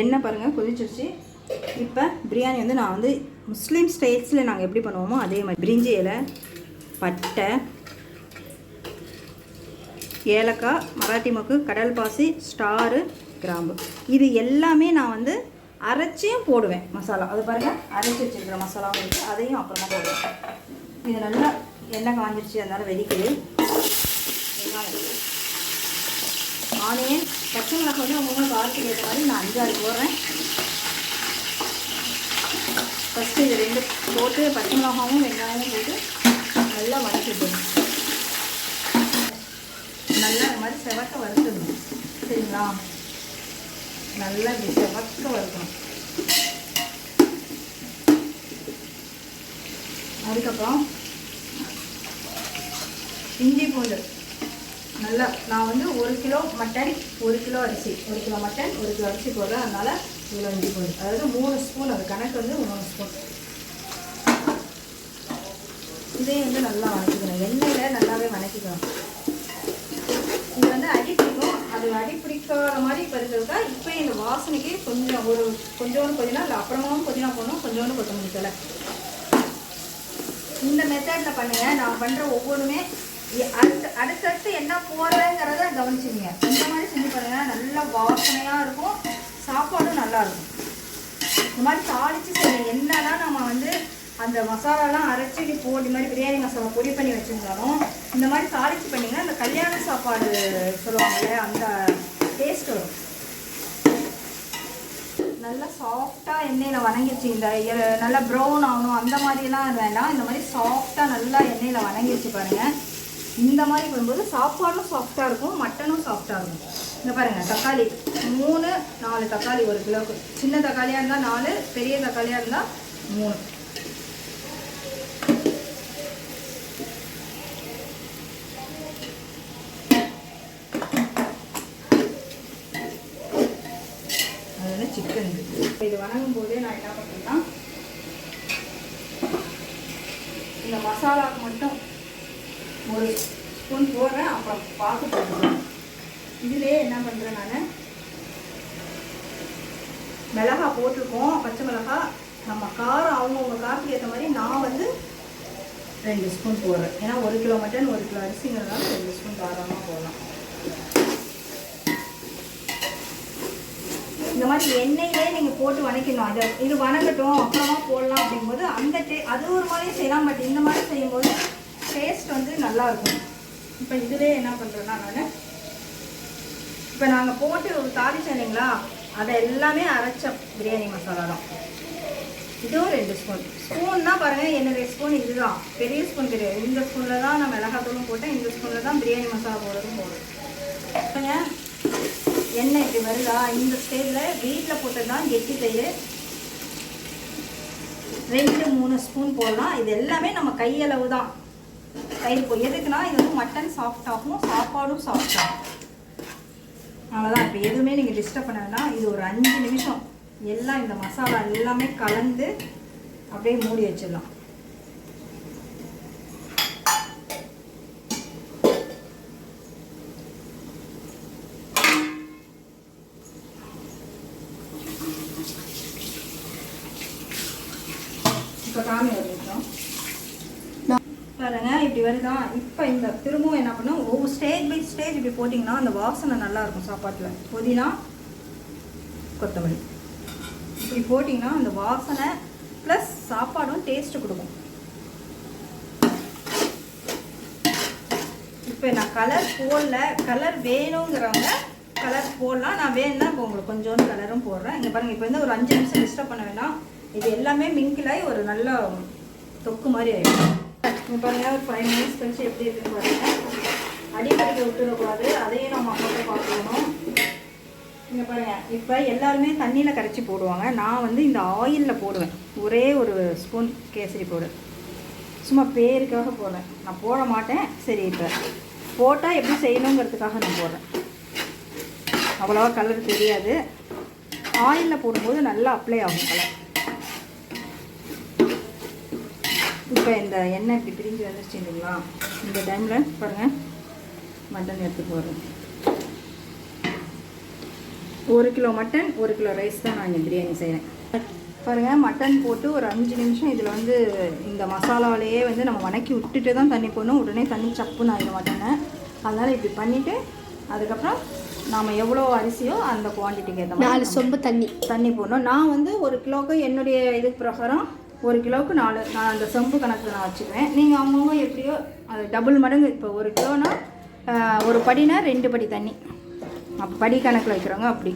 எண்ணெய் பாருங்கள் கொதிச்சிருச்சு. இப்போ பிரியாணி வந்து நான் வந்து முஸ்லீம் ஸ்டைல்ஸில் நாங்கள் எப்படி பண்ணுவோமோ அதே மாதிரி. பிரிஞ்சி இலை பட்டை ஏலக்காய் மராட்டி மொக்கு கடல் பாசி ஸ்டாரு கிராம்பு. இது எல்லாமே நான் வந்து அரைச்சியும் போடுவேன் மசாலா. அது பாருங்கள் அரைச்சி வச்சிருக்கிற மசாலாவும் இருக்குது அதையும் அப்புறமா போடுவேன். இது நல்லா எண்ணெய் காஞ்சிருச்சு அதனால் வெடிக்குது. வெங்காயம். ஆனியன் பச்சை மிளகாய் வந்து அவங்க காரத்துக்கு ஏற்ற மாதிரி நான் அஞ்சாறு போடுறேன். ஃபஸ்ட்டு இது ரெண்டு போட்டு பச்சை மிளகாவும் வெங்காயமும் போட்டு நல்லா வதக்கிடணும் நல்லா இந்த மாதிரி செவக்க வறுத்துடணும். சரிங்களா? நல்லா இப்படி செவக்க வறுக்கணும். அதுக்கப்புறம் இஞ்சி பூண்டு. நல்லா நான் வந்து ஒரு கிலோ மட்டன் ஒரு கிலோ அரிசி. ஒரு கிலோ மட்டன் ஒரு கிலோ அரிசி போடுறேன். அதனால் இவ்வளோ இஞ்சி பூண்டு அதாவது மூணு ஸ்பூன் அது கணக்கு வந்து மூணு ஸ்பூன் இதையும் வந்து நல்லா வணக்கிக்கணும். எண்ணெயில் நல்லாவே வணக்கிக்கணும். இது வந்து அடி பிடிக்கும். அது அடி பிடிக்காத மாதிரி இப்போ இருக்கிறதா இப்போ இந்த வாசனைக்கு கொஞ்சம் ஒரு கொஞ்சோண்டு புதினா இல்லை அப்புறமாவும் கொஞ்சம் போடணும். கொஞ்சோண்டு கொத்தமல்லி தலை இந்த மெத்தடில் பண்ணுங்கள் நான் பண்ணுற ஒவ்வொன்றுமே அடுத்தடுத்து என்ன போடுறேங்கிறத கவனிச்சுங்க இந்த மாதிரி செஞ்சு பாருங்க. நல்லா வாசனையாக இருக்கும். சாப்பாடும் நல்லா இருக்கும். இந்த மாதிரி தாளித்து செய்யுங்க. என்னதான் நம்ம வந்து அந்த மசாலாலாம் அரைச்சி நீ போ இந்த மாதிரி பிரியாணி மசாலா பொடி பண்ணி வச்சுருந்தாலும் இந்த மாதிரி தாளித்து பண்ணிங்கன்னா அந்த கல்யாண சாப்பாடு சொல்லுவாங்கல்ல அந்த டேஸ்ட் வரும். நல்லா சாஃப்டாக எண்ணெயில் வணங்கிடுச்சு இந்த நல்லா ப்ரௌன் ஆகணும். அந்த மாதிரிலாம் வேண்டாம். இந்த மாதிரி சாஃப்டாக நல்லா எண்ணெயில் வணங்கிடுச்சு பாருங்கள் இந்த மாதிரி பண்ணும்போது சாப்பாடும் சாஃப்டாக இருக்கும் மட்டனும் சாஃப்டாக இருக்கும். இந்த பாருங்கள் தக்காளி. மூணு நாலு தக்காளி ஒரு கிலோக்கு. சின்ன தக்காளியாக இருந்தால் நாலு பெரிய தக்காளியாக இருந்தால் மூணு அது வந்து சிக்கன் இப்போ இது வணங்கும் போதே நான் என்ன பண்ணுறேன்னா இந்த மசாலாவுக்கு மட்டும் ஒரு ஸ்பூன் போடுறேன் அப்புறம் பார்த்து போட்டுருவேன் இதுலேயே போடுறேன் நான். மிளகா போட்டிருக்கோம். பச்சை மிளகா. நம்ம காரம் அவங்கவுங்க காரத்துக்கு ஏற்ற மாதிரி நான் வந்து ரெண்டு ஸ்பூன் போடுறேன். ஏன்னா ஒரு கிலோ மட்டன் ஒரு கிலோ அரிசிங்கிறதுனால ரெண்டு ஸ்பூன் தாராளமாக போடலாம். இந்த மாதிரி எண்ணெயிலே நீங்கள் போட்டு வணக்கணும் அதை இது வணங்கட்டும் அப்புறமா போடலாம் அப்படிங்கும்போது அந்த டே அது ஒரு மாதிரி செய்யலாம். பட் இந்த மாதிரி செய்யும்போது டேஸ்ட் வந்து நல்லா இருக்கும். இப்போ இதுலேயே என்ன பண்ணுறேன்னா நான் இப்போ நாங்கள் போட்டு ஒரு தாளிச்சோம் இல்லைங்களா? அதை எல்லாமே அரைச்ச பிரியாணி மசாலா தான். இதுவும் ரெண்டு ஸ்பூன் ஸ்பூன்னா பாருங்கள் என்னுடைய ஸ்பூன் இதுதான். பெரிய ஸ்பூன் கிடையாது. இந்த ஸ்பூனில் தான் நான் மிளகாத்தூளும் போட்டேன். இந்த ஸ்பூனில் தான் பிரியாணி மசாலா போடுறதும் போடுறேன். எண்ணெய் இப்படி வருதா? இந்த ஸ்டேஜில் வீட்டில் போட்டது தான் கெட்டி தயிர். ரெண்டு மூணு ஸ்பூன் போடலாம். இது எல்லாமே நம்ம கையளவு தான். தயிர் போ எதுக்குன்னா இது வந்து மட்டன் சாஃப்ட் ஆகும் சாப்பாடும் சாஃப்ட் ஆகும். அவ்வளோதான் இப்போ எதுவுமே நீங்கள் டிஸ்டர்ப் பண்ண வேண்டாம் இது ஒரு அஞ்சு நிமிஷம். எல்லாம் இந்த மசாலா எல்லாமே கலந்து அப்படியே மூடி வச்சிடலாம். இப்போ காமி ஒரு பாருங்கள் பாருங்க இப்படி வருதான். இப்போ இந்த திரும்பவும் என்ன பண்ணும்? ஒவ்வொரு ஸ்டேஜ் பை ஸ்டேஜ் இப்படி போட்டிங்கன்னா அந்த வாசனை நல்லா இருக்கும் சாப்பாட்டில். புதினா கொத்தமல்லி. இப்படி போட்டிங்கன்னா அந்த வாசனை ப்ளஸ் சாப்பாடும் டேஸ்ட்டு கொடுக்கும். இப்போ நான் கலர் போடல. கலர் வேணுங்கிறவங்க கலர் போடலாம். நான் வேணும்னா இப்போ உங்களுக்கு கொஞ்சோண்டு கலரும் போடுறேன். இங்கே பாருங்கள் இப்போ வந்து ஒரு அஞ்சு நிமிஷம் டிஸ்டர்ப் பண்ண வேணாம் இது எல்லாமே மிங்கிலாகி ஒரு நல்ல தொக்கு மாதிரி ஆகிடும் இப்போ பாருங்க ஒரு ஃபைவ் மினிட்ஸ் கழிச்சு எப்படி இருக்குன்னு பாருங்க. அடிக்கடிக்க விட்டுடக்கூடாது அதையும் நம்ம அப்பப்போ பார்த்துக்கணும். இங்கே பாருங்க. இப்போ எல்லாருமே தண்ணியில் கரைச்சி போடுவாங்க. நான் வந்து இந்த ஆயிலில் போடுவேன். ஒரே ஒரு ஸ்பூன் கேசரி பவுடர் சும்மா பேருக்காக போடுறேன். நான் போட மாட்டேன். சரி இப்போ போட்டால் எப்படி செய்யணுங்கிறதுக்காக நான் போடுறேன். அவ்வளோவா கலர் தெரியாது. ஆயிலில் போடும்போது நல்லா அப்ளை ஆகும் கலர் இப்போ இந்த எண்ணெய் இப்படி பிரிஞ்சு வந்துருச்சு இல்லைங்களா? இந்த டைமில் பாருங்கள் மட்டன் எடுத்து போடுறேன். ஒரு கிலோ மட்டன் ஒரு கிலோ ரைஸ் தான் நான் இந்த பிரியாணி செய்கிறேன் பாருங்கள் மட்டன் போட்டு ஒரு அஞ்சு நிமிஷம் இதில் வந்து இந்த மசாலாவிலேயே வந்து நம்ம வணக்கி விட்டுட்டு தான் தண்ணி போடணும். உடனே தண்ணி சப்புன்னு ஆகிடும் மட்டனை. அதனால் இப்படி பண்ணிவிட்டு அதுக்கப்புறம் நாம் எவ்வளோ அரிசியோ அந்த குவான்டிட்டிக்கு ஏற்ற நாலு மாதிரி சொம்பு தண்ணி. தண்ணி போடணும். நான் வந்து ஒரு கிலோவுக்கு என்னுடைய இது பிரகாரம் ஒரு கிலோவுக்கு நாலு நான் அந்த செம்பு கணக்கு நான் வச்சுக்குவேன். நீங்கள் அவங்கவுங்க எப்படியோ அது டபுள் மடங்கு இப்போ ஒரு கிலோனா ஒரு படினா ரெண்டு படி தண்ணி. அப்போ படி கணக்கில் வைக்கிறவங்க அப்படி.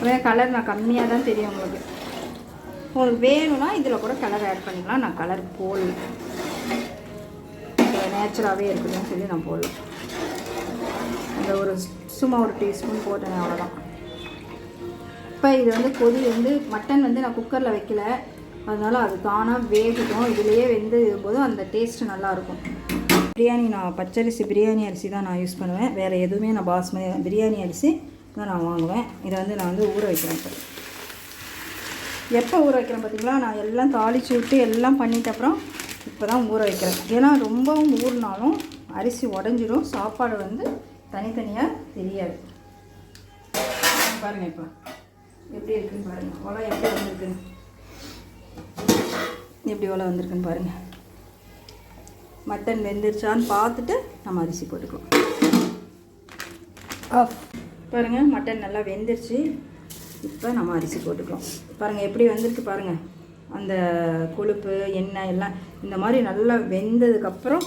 அதே கலர் நான் கம்மியாக தான் தெரியும் உங்களுக்கு. உங்களுக்கு வேணும்னா இதில் கூட கலர் ஆட் பண்ணிக்கலாம். நான் கலர் போடல. நேச்சுராகவே இருக்குதுன்னு சொல்லி நான் போடல. அந்த ஒரு சும்மா ஒரு டீஸ்பூன் போட்டேன் அவ்வளோதான் இப்போ இது வந்து கொதி வந்து மட்டன் வந்து நான் குக்கரில் வைக்கல. அதனால் அது தானாக வேகட்டும். இதுலேயே வெந்து போது அந்த டேஸ்ட்டு நல்லாயிருக்கும். பிரியாணி நான் பச்சரிசி பிரியாணி அரிசி தான் நான் யூஸ் பண்ணுவேன். வேறு எதுவுமே நான் பாஸ்மதி பிரியாணி அரிசி தான் நான் வாங்குவேன். இதை வந்து நான் வந்து ஊற வைக்கிறேன் இப்போ. எப்போ ஊற வைக்கிறேன் பார்த்தீங்களா? நான் எல்லாம் தாளித்து விட்டு எல்லாம் பண்ணிட்ட அப்புறம் இப்போ தான் ஊற வைக்கிறேன். ஏன்னா ரொம்பவும் ஊறினாலும் அரிசி உடஞ்சிரும். சாப்பாடு வந்து தனித்தனியாக தெரியாது. பாருங்கள் இப்போ. எப்படி இருக்குன்னு பாருங்கள் உலை எப்படி வந்துருக்குன்னு. எப்படி உலை வந்திருக்குன்னு பாருங்கள் மட்டன் வெந்துருச்சான்னு பார்த்துட்டு நம்ம அரிசி போட்டுக்கலாம் ஆஃப். பாருங்கள் மட்டன் நல்லா வெந்துருச்சு. இப்போ நம்ம அரிசி போட்டுக்கலாம் பாருங்கள் எப்படி வந்திருக்கு பாருங்கள் அந்த கொழுப்பு எண்ணெய் எல்லாம் இந்த மாதிரி நல்லா வெந்ததுக்கப்புறம்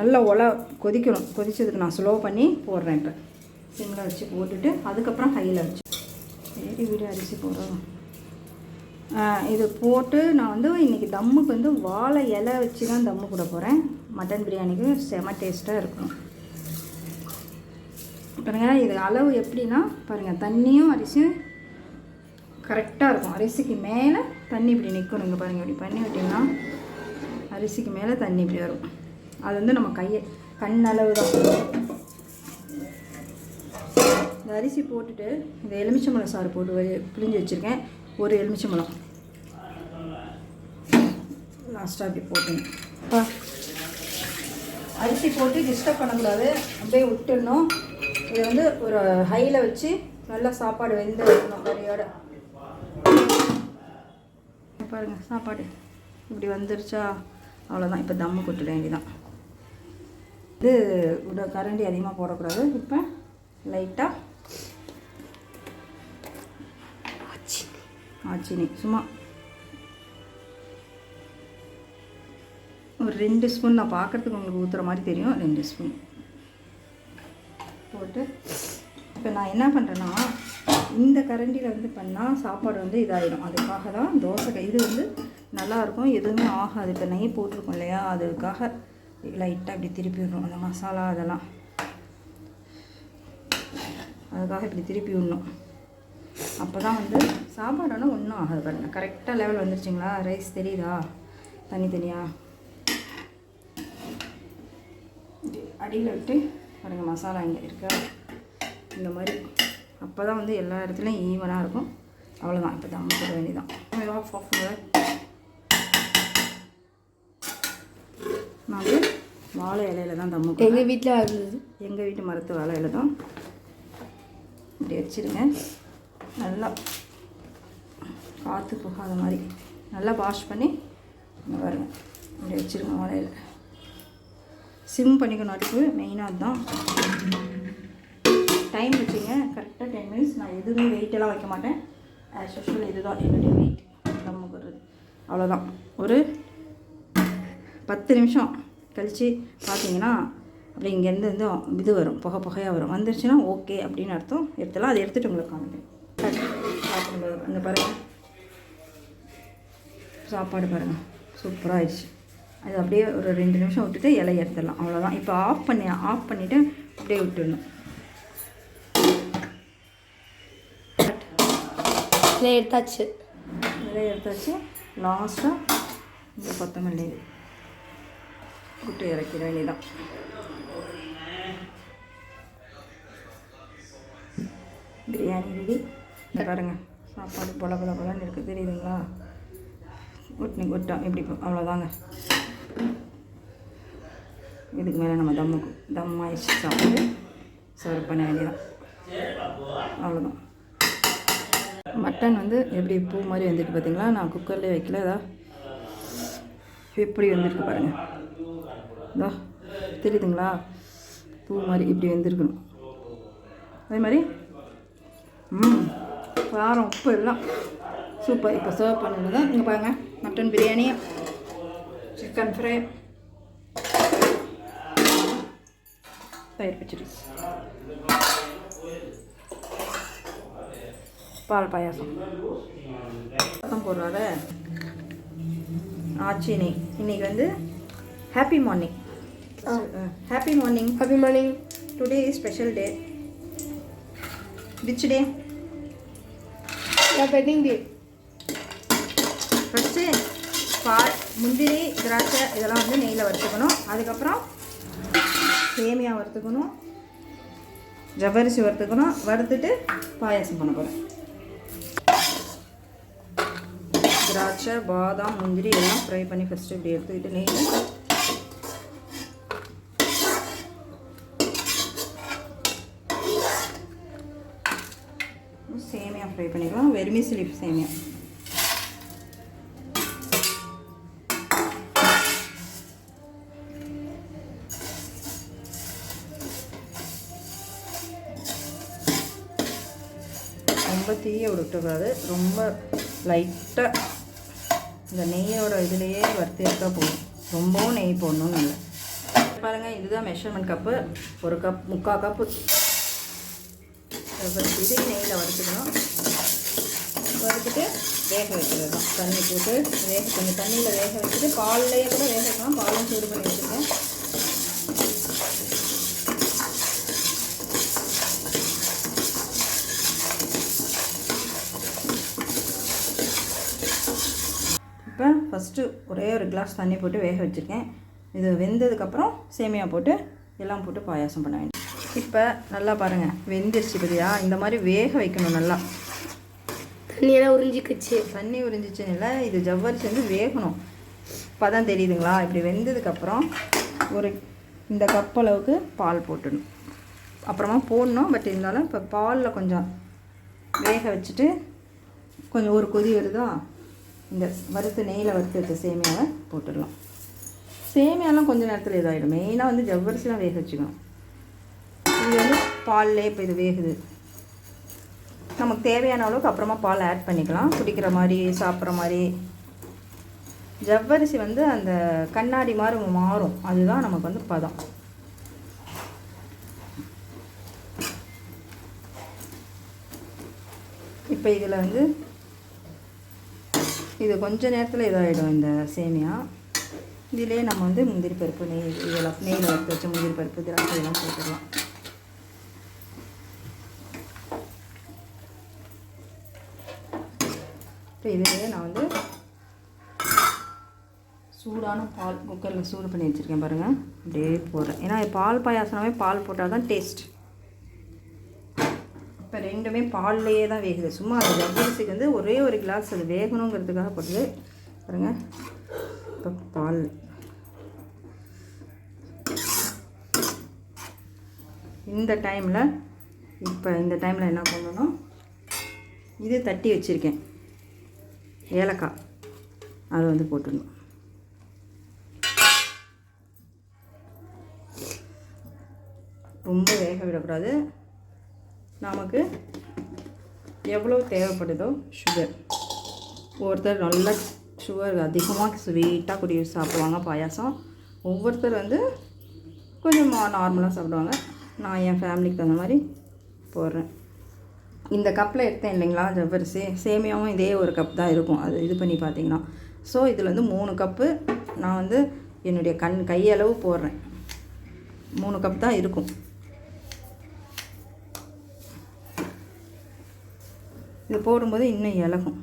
நல்லா ஒலை கொதிக்கணும். கொதிச்சதுக்கு நான் ஸ்லோ பண்ணி போடுறேன் இப்போ. சிம்மில் வச்சு போட்டுட்டு அதுக்கப்புறம் ஹையில் வச்சு. சரி வீடு அரிசி போடுறோம். இது போட்டு நான் வந்து இன்றைக்கி தம்முக்கு வந்து வாழை இலை வச்சு தான் தம்மு கூட போகிறேன் மட்டன் பிரியாணிக்கு செம டேஸ்ட்டாக இருக்கும். பாருங்கள் இது அளவு எப்படின்னா பாருங்கள் தண்ணியும் அரிசியும் கரெக்டாக இருக்கும். அரிசிக்கு மேலே தண்ணி இப்படி நிற்கும் நீங்கள் பாருங்கள் இப்படி பண்ணி விட்டிங்கன்னா அரிசிக்கு மேலே தண்ணி இப்படி வரும். அது வந்து நம்ம கையை கண் அளவு தான் இந்த அரிசி போட்டுட்டு இந்த எலுமிச்சம்பழம் சாறு போட்டு வை- பிழிஞ்சு வச்சுருக்கேன். ஒரு எலுமிச்சம்பழம். லாஸ்ட்டாக அப்படி போட்டுங்க அரிசி போட்டு டிஸ்டர்ப் பண்ணக்கூடாது. அப்படியே விட்டுடணும். இதை வந்து ஒரு ஹையில் வச்சு நல்லா சாப்பாடு வெந்து வைக்கணும் கறியோட. பாருங்க சாப்பாடு. இப்படி வந்துருச்சா? அவ்வளோதான் இப்போ தம்மு கொட்டுட வேண்டியதான் இது கரண்டி அதிகமாக போடக்கூடாது. இப்போ லைட்டாக ஆச்சினி சும்மா. ஒரு ரெண்டு ஸ்பூன் நான் பார்க்குறதுக்கு உங்களுக்கு ஊற்றுற மாதிரி தெரியும். ரெண்டு ஸ்பூன். போட்டு இப்போ நான் என்ன பண்ணுறேன்னா இந்த கரண்டியில் வந்து பண்ணால் சாப்பாடு வந்து இதாகிடும் அதுக்காக தான் தோசை இது வந்து நல்லாயிருக்கும் எதுவுமே ஆகாது. இப்போ நெய் போட்டிருக்கோம் இல்லையா? அதுக்காக லைட்டாக இப்படி திருப்பி விடணும். அந்த மசாலா அதெல்லாம். அதுக்காக இப்படி திருப்பி விடணும். அப்போ தான் வந்து சாப்பாடுனா ஒன்றும் ஆகாது பாருங்கள் கரெக்டாக லெவல் வந்துருச்சுங்களா? ரைஸ் தெரியுதா? தனித்தனியாக அடியில் விட்டு பாருங்க மசாலா இங்கே இருக்கா. இந்த மாதிரி. அப்போ தான் வந்து எல்லா இடத்துலையும் ஈவனாக இருக்கும். அவ்வளோதான் இப்போ தம் போட வேண்டியதான் ஆஃப் ஆஃப் நான் வந்து வாழை இலையில தான் தம்மு. எங்கள் வீட்டில் இருந்தது எங்கள் வீட்டு மரத்து வாழை இலை தான் இப்படி வச்சுருங்க. நல்லா காற்று போகாத மாதிரி நல்லா வாஷ் பண்ணி இங்கே பாருங்க. இப்படி வச்சுருங்க வாழையில சிம் பண்ணிக்கணும் அடுப்பு மெயினாக அதுதான். டைம் வச்சுங்க கரெக்டாக டென் மினிட்ஸ் நான் எதுவுமே வெயிட்டெல்லாம் வைக்க மாட்டேன். ஆஸ் யூஷுவல் இதுதான் என்னுடைய வெயிட் நமக்கு ஒரு அவ்வளோதான் ஒரு பத்து நிமிஷம் கழித்து பார்த்தீங்கன்னா அப்படி இங்கேருந்து வந்து இது வரும். புகை புகையாக வரும். வந்துருச்சுன்னா ஓகே அப்படின்னு அர்த்தம். எடுத்துலாம் அதை எடுத்துகிட்டு உங்களுக்கு காமிக்கிறேன் சாப்பிடும்போது அங்கே பாருங்கள் சாப்பாடு பாருங்கள் சூப்பராக ஆயிடுச்சு. அது அப்படியே ஒரு ரெண்டு நிமிஷம் விட்டுட்டு இலைய எடுத்துடலாம். அவ்வளோதான் இப்போ ஆஃப் பண்ணி ஆஃப் பண்ணிவிட்டு அப்படியே விட்டுடணும். இதை எடுத்தாச்சு. இலைய எடுத்தாச்சு. லாஸ்ட்டாக இந்த கொத்தமல்லி விட்டு இறக்கிட வேண்டியதான் பிரியாணி ரெடி பாருங்க. சாப்பாடு பொல பொல பொலன்னு இருக்குது தெரியுதுங்களா? கொட்டினி கொட்டோம் இப்படி அவ்வளோதாங்க இதுக்கு மேலே நம்ம தம்முக்கு தம் ஆயிடுச்சு. சாப்பிட்டு சர்வ் பண்ண வேண்டியதான் அவ்வளோதான் மட்டன் வந்து எப்படி பூ மாதிரி வந்துட்டு பார்த்தீங்களா நான் குக்கர்லேயே வைக்கல. இதா எப்படி வந்துருக்கு பாருங்கள் இதா தெரியுதுங்களா? பூ மாதிரி இப்படி வந்துருக்கணும். அதே மாதிரி. ம். காரம் உப்பு எல்லாம். சூப்பர் இப்போ சர்வ் பண்ணுறது இங்கே பாருங்கள் மட்டன் பிரியாணி சிக்கன் ஃப்ரை தயிர் பச்சடி. பால் பாயாசம். போடுறாத ஆச்சு நீ. இன்னைக்கு வந்து happy morning happy morning happy morning today is special day which day wedding day first பால் முந்திரி திராட்சை இதெல்லாம் வந்து நெய்யில் வறுத்துக்கணும் அதுக்கப்புறம் சேமியா வறுத்துக்கணும் ஜவ்வரிசி வறுத்துக்கணும் வறுத்துட்டு பாயாசம் பண்ண போகிறேன் திராட்சை பாதாம் முந்திரி எல்லாம் ஃப்ரை பண்ணி ஃபஸ்ட்டு இப்படி எடுத்துக்கிட்டு நெய்யில் சேமியா ஃப்ரை பண்ணிக்கலாம். வெர்மிசிலி சேமியா. ரொம்ப தீயை விடக்கூடாது ரொம்ப லைட்டாக இந்த நெய்யோட இதுலேயே வறுத்து எடுத்தா போதும். ரொம்பவும் நெய் போடணும்னு இல்லை. பாருங்கள் இதுதான் மெஷர்மெண்ட் கப்பு ஒரு கப் முக்கால் கப்பு இது நெய்யில் வறுத்துக்கணும். வச்சுட்டு வேக வைக்கிறது தான். தண்ணி போட்டு வேக கொஞ்சம் தண்ணியில் வேக வச்சுட்டு பால்லையே கூட வேக வைக்கலாம். பாலும் சூடு பண்ணி வச்சுருக்கேன். இப்போ ஃபஸ்ட்டு ஒரே ஒரு கிளாஸ் தண்ணி போட்டு வேக வச்சுருக்கேன். இது வெந்ததுக்கப்புறம் சேமியா போட்டு எல்லாம் போட்டு பாயாசம் பண்ண வேண்டியது. இப்போ நல்லா பாருங்கள் வெந்துருச்சு பார்த்தியா இந்த மாதிரி வேக வைக்கணும் நல்லா. நிலை உறிஞ்சிக்குச்சு. தண்ணி உறிஞ்சிச்சு நிலை இது ஜவ்வரிசி வந்து வேகணும். பதம் தெரியுதுங்களா இப்படி வெந்ததுக்கப்புறம் ஒரு இந்த கப் அளவுக்கு பால் போட்டுடணும். அப்புறமா போடணும் பட் இருந்தாலும் இப்போ பாலில் கொஞ்சம் வேக வச்சுட்டு கொஞ்சம் ஒரு கொதி வருதா இந்த வறுத்து நெய்யில் வறுத்து வச்ச சேமியாவை போட்டுடலாம். சேமியாலாம் கொஞ்சம் நேரத்தில் இதாகிடும் மெயினாக வந்து ஜவ்வரிசிலாம் வேக வச்சுக்கணும். இது வந்து பால்லே இப்போ இது வேகுது. நமக்கு தேவையான அளவுக்கு அப்புறமா பால் ஆட் பண்ணிக்கலாம். குடிக்கிற மாதிரி சாப்பிட்ற மாதிரி. ஜவ்வரிசி வந்து அந்த கண்ணாடி மாதிரி மாறும். அதுதான் நமக்கு வந்து பதம். இப்போ இதில் வந்து இது கொஞ்ச நேரத்தில் இதாகிடும் இந்த சேமியா. இதிலே நம்ம வந்து முந்திரி பருப்பு நெய் இதெல்லாம் நெய்யில் வறுத்து வச்ச முந்திரி பருப்பு திராட்சை இதெல்லாம் போட்டுடலாம் இப்போ இதுவே நான் வந்து சூடான பால் குக்கரில் சூடு பண்ணி வச்சுருக்கேன் பாருங்கள் அப்படியே போடுறேன். ஏன்னா பால் பாயாசனாவே பால் போட்டால் தான் டேஸ்ட் இப்போ ரெண்டுமே பால்லையே தான் வேகுது. சும்மா அது ஜவ்வரிசிக்கு வந்து ஒரே ஒரு கிளாஸ் அது வேகணுங்கிறதுக்காக போடுது பாருங்கள் இப்போ பால். இந்த டைமில் இப்போ இந்த டைமில் என்ன பண்ணணும் இது தட்டி வச்சுருக்கேன். ஏலக்காய். அதை வந்து போட்டுடணும். ரொம்ப வேக விடக்கூடாது. நமக்கு எவ்வளோ தேவைப்படுதோ சுகர் ஒவ்வொருத்தர் நல்லா சுகர் அதிகமாக ஸ்வீட்டாக குடி சாப்பிடுவாங்க பாயாசம். ஒவ்வொருத்தர் வந்து கொஞ்சம் நார்மலாக சாப்பிடுவாங்க. நான் என் ஃபேமிலிக்கு தகுந்த மாதிரி போடுறேன். இந்த கப்பில் எடுத்தேன் இல்லைங்களா ஜவ்வரிசி சேமியாவும் இதே ஒரு கப் தான் இருக்கும். அது இது பண்ணி பார்த்தீங்கன்னா. ஸோ இதில் வந்து மூணு கப்பு நான் வந்து என்னுடைய கண் கையளவு போடுறேன். மூணு கப் தான் இருக்கும். இது போடும்போது இன்னும் இலகும்.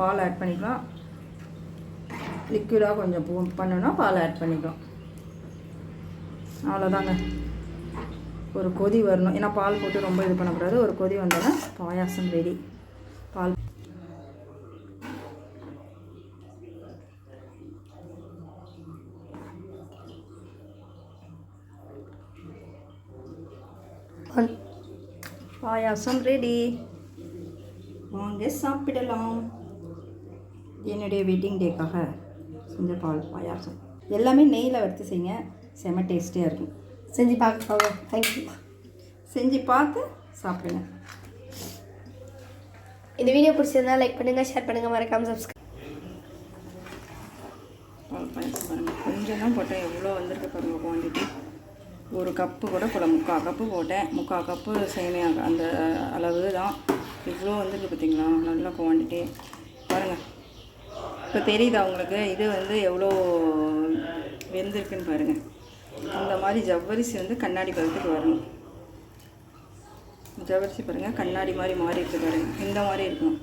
பால் ஆட் பண்ணிக்கலாம். லிக்விடாக கொஞ்சம் பண்ணணும் பால் ஆட் பண்ணிக்கலாம். அவ்வளோதாங்க ஒரு கொதி வரணும். ஏன்னா பால் போட்டு ரொம்ப இது பண்ணக்கூடாது. ஒரு கொதி வந்தோன்னா பாயாசம் ரெடி பால் பாயாசம் ரெடி வாங்க சாப்பிடலாம். என்னுடைய வெட்டிங் டேக்காக செஞ்ச பால் பாயாசம். எல்லாமே நெய்யில் வறுத்து செய்யுங்க. செம டேஸ்டியாக இருக்கும். செஞ்சு பார்க்க தேங்க்யூ செஞ்சு பார்த்து சாப்பிடுங்க. இந்த வீடியோ பிடிச்சிருந்தா லைக் பண்ணுங்கள் ஷேர் பண்ணுங்கள் மறக்காமல் சப்ஸ்கிரைப் பால் பாயாசம் பாருங்கள் கொஞ்சம் தான் போட்டேன். எவ்வளோ வந்திருக்கு பாருங்கள் குவான்டிட்டி ஒரு கப்பு கூட போட முக்கால் கப்பு போட்டேன். முக்கால் கப்பு சேமியா அந்த அளவு தான் இவ்வளோ வந்திருக்கு பார்த்தீங்களா நல்ல குவான்டிட்டி பாருங்கள் இப்போ தெரியுதா உங்களுக்கு? இது வந்து எவ்வளோ வெந்திருக்குன்னு பாருங்கள் அந்த மாதிரி ஜவ்வரிசி வந்து கண்ணாடி பதத்துக்கு வரணும். ஜவ்வரிசி பாருங்கள் கண்ணாடி மாதிரி மாறி இருக்குது பாருங்கள் இந்த மாதிரி இருக்கும்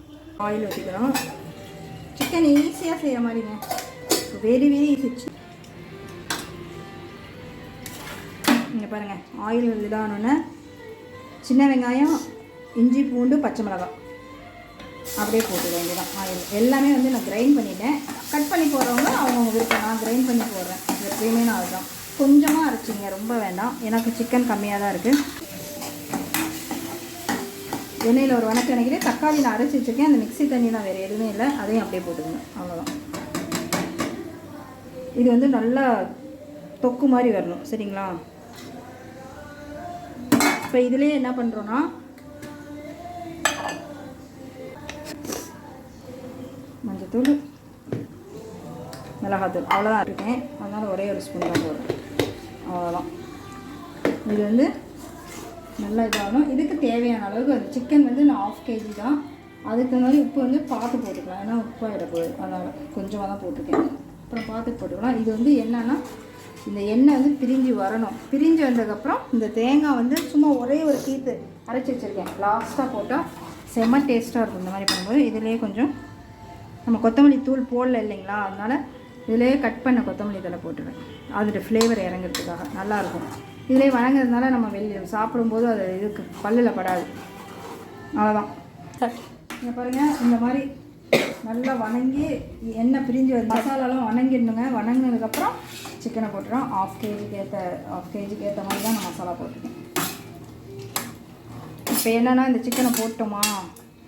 ஆயில் ஊற்றிக்கிறோம் சிக்கன் ஈஸியாக செய்ய மாதிரிங்க. வெரி வெரி ஈஸி இங்கே பாருங்கள் ஆயில் இதானோன்னே சின்ன வெங்காயம் இஞ்சி பூண்டு பச்சை மிளகாய். அப்படியே போட்டு வேண்டியதான் ஆயில் எல்லாமே வந்து நான் கிரைண்ட் பண்ணிட்டேன். கட் பண்ணி போடுறவங்க அவங்கவுங்க விருப்பம். நான் கிரைண்ட் பண்ணி போடுறேன். எப்பயுமே நான் அதுதான். கொஞ்சமாக அரைச்சிங்க ரொம்ப வேண்டாம். எனக்கு சிக்கன் கம்மியாக தான் இருக்குது எண்ணெயில் ஒரு வணக்கம் நினைக்கிறேன் தக்காளி நான் அரைச்சி வச்சுருக்கேன். அந்த மிக்ஸி தண்ணி நான் வேறு எதுவுமே இல்லை. அதையும் அப்படியே போட்டுக்கோங்க அவ்வளோதான் இது வந்து நல்லா தொக்கு மாதிரி வரணும். சரிங்களா? இப்போ இதுலேயே என்ன பண்ணுறோன்னா மஞ்சத்தூள் மிளகாத்தூள் அவ்வளோதான் இருக்கேன் அதனால் ஒரே ஒரு ஸ்பூன் தான் போடுறேன் அவ்வளோதான் இது வந்து நல்லா இதாகணும். இதுக்கு தேவையான அளவுக்கு அது சிக்கன் வந்து நான் ஆஃப் கேஜி தான். அதுக்கு மாதிரி உப்பு வந்து பார்த்து போட்டுக்கலாம். ஏன்னா உப்பாயிட போகுது. அதனால் கொஞ்சமாக தான் போட்டிருக்கேன். அப்புறம் பார்த்து போட்டுக்கலாம். இது வந்து என்னென்னா இந்த எண்ணெய் வந்து பிரிஞ்சு வரணும். பிரிஞ்சு வந்ததுக்கப்புறம் இந்த தேங்காய் வந்து சும்மா ஒரே ஒரு கீத்து அரைச்சி வச்சுருக்கேன். லாஸ்ட்டாக போட்டால் செம்ம டேஸ்ட்டாக இருக்கும். இந்த மாதிரி பண்ணும்போது. இதுலேயே கொஞ்சம் நம்ம கொத்தமல்லி தூள் போடல இல்லைங்களா? அதனால் இதிலேயே கட் பண்ண கொத்தமல்லி தலை போட்டுருவேன். அதோட ஃப்ளேவர் இறங்குறதுக்காக. நல்லாயிருக்கும் இதிலே வணங்குறதுனால நம்ம வெளியே சாப்பிடும்போது அது இதுக்கு பல்லில் படாது. அவ்வளோதான் இங்கே பாருங்கள் இந்த மாதிரி நல்லா வணங்கி எண்ணெய் பிரிஞ்சு வந்து மசாலாலாம் வணங்கிடணுங்க. வணங்கினதுக்கப்புறம் சிக்கனை போட்டுறோம். ஆஃப் கேஜிக்கு ஏற்ற ஆஃப் கேஜிக்கு ஏற்ற மாதிரி தான் நான் மசாலா போட்டிருக்கேன் இப்போ என்னென்னா இந்த சிக்கனை போட்டோமா?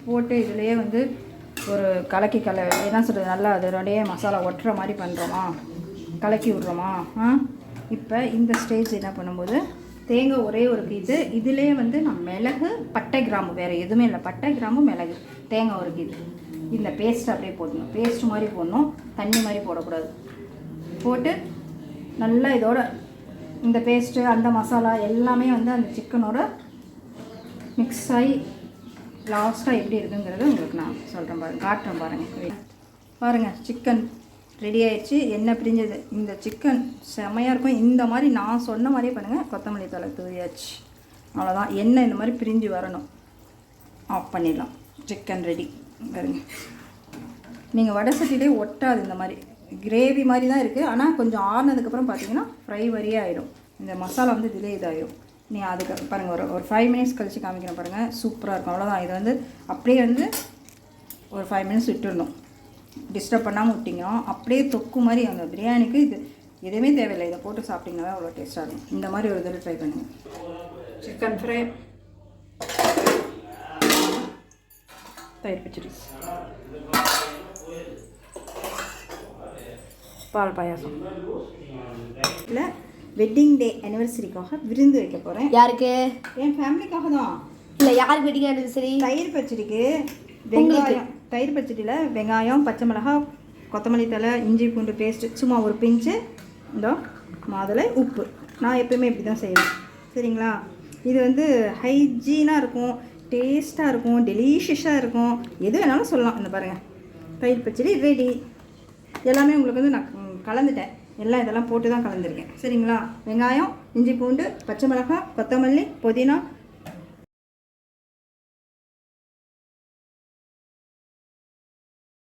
போட்டு இதுலேயே வந்து ஒரு கலக்கி கல என்ன சொல்கிறது நல்லா அதனுடைய மசாலா ஒட்டுற மாதிரி பண்ணுறோமா கலக்கி விட்றோமா? ஆ? இப்போ இந்த ஸ்டேஜ் என்ன பண்ணும்போது தேங்காய் ஒரே ஒரு கீது இதிலே வந்து நான் மிளகு பட்டை கிராம்பு வேறு எதுவுமே இல்லை. பட்டை கிராம்பு மிளகு தேங்காய் ஒரு கீது இந்த பேஸ்ட் அப்படியே போடணும். பேஸ்ட் மாதிரி போடணும். தண்ணி மாதிரி போடக்கூடாது. போட்டு நல்லா இதோட இந்த பேஸ்ட்டு அந்த மசாலா எல்லாமே வந்து அந்த சிக்கனோட மிக்ஸ் ஆகி லாஸ்ட்டாக எப்படி இருக்குங்கிறத உங்களுக்கு நான் சொல்கிறேன் பாருங்க. காட்டுறேன் பாருங்கள் பாருங்கள் சிக்கன் ரெடி ஆயிடுச்சு. எண்ணெய் பிரிஞ்சது? இந்த சிக்கன் செமையாக இருக்கும். இந்த மாதிரி நான் சொன்ன மாதிரியே பண்ணுங்கள் கொத்தமல்லி தலை தூவியாச்சு. அவ்வளோதான் எண்ணெய் இந்த மாதிரி பிரிஞ்சு வரணும். ஆஃப் பண்ணிடலாம். சிக்கன் ரெடி பாருங்க. நீங்கள் வடை சட்டிலே ஒட்டாது இந்த மாதிரி. கிரேவி மாதிரி தான் இருக்குது ஆனால் கொஞ்சம் ஆறுனதுக்கப்புறம் பார்த்தீங்கன்னா ஃப்ரை வரியே ஆயிடும் இந்த மசாலா வந்து டிலே இதாகிடும் நீ அதுக்கு பாருங்கள் ஒரு ஒரு ஃபைவ் மினிட்ஸ் கழித்து காமிக்கிறேன் பாருங்கள் சூப்பராக இருக்கும். அவ்வளோதான் இது வந்து அப்படியே வந்து ஒரு ஃபைவ் மினிட்ஸ் விட்டுடணும் டிஸ்டர்ப் பண்ணாமல் விட்டிங்கன்னா அப்படியே தொக்கு மாதிரி அந்த பிரியாணிக்கு இது எதுவுமே தேவையில்லை. இதை போட்டு சாப்பிட்டிங்கன்னா அவ்வளோ டேஸ்ட்டாக இருக்கும். இந்த மாதிரி ஒரு தடவை ட்ரை பண்ணுங்கள் சிக்கன் ஃப்ரை தயிர் பச்சடி. பால் பாயாசம். இல்லை வெட்டிங் டே அனிவர்சரிக்காக விருந்து வைக்க போகிறேன் யாருக்கு? என் ஃபேமிலிக்காக தான். இல்லை யாருக்கு வெட்டிங் ஆனிவர்சரி தயிர் பச்சடிக்கு வெங்காயம் தயிர் பச்சடியில் வெங்காயம் பச்சை மிளகாய் கொத்தமல்லி தழை இஞ்சி பூண்டு பேஸ்ட்டு சும்மா ஒரு பிஞ்சு இந்த மாதுளை உப்பு. நான் எப்பயுமே இப்படி தான் செய்வேன். சரிங்களா? இது வந்து ஹைஜீனாக இருக்கும் டேஸ்ட்டாக இருக்கும் டெலிஷியஸாக இருக்கும். எது வேணாலும் சொல்லலாம். இந்த பாருங்கள் தயிர் பச்சடி ரெடி எல்லாமே உங்களுக்கு வந்து நான் கலந்துட்டேன். எல்லாம் இதெல்லாம் போட்டு தான் கலந்துருக்கேன். சரிங்களா? வெங்காயம் இஞ்சி பூண்டு பச்சை மிளகாய் கொத்தமல்லி புதினா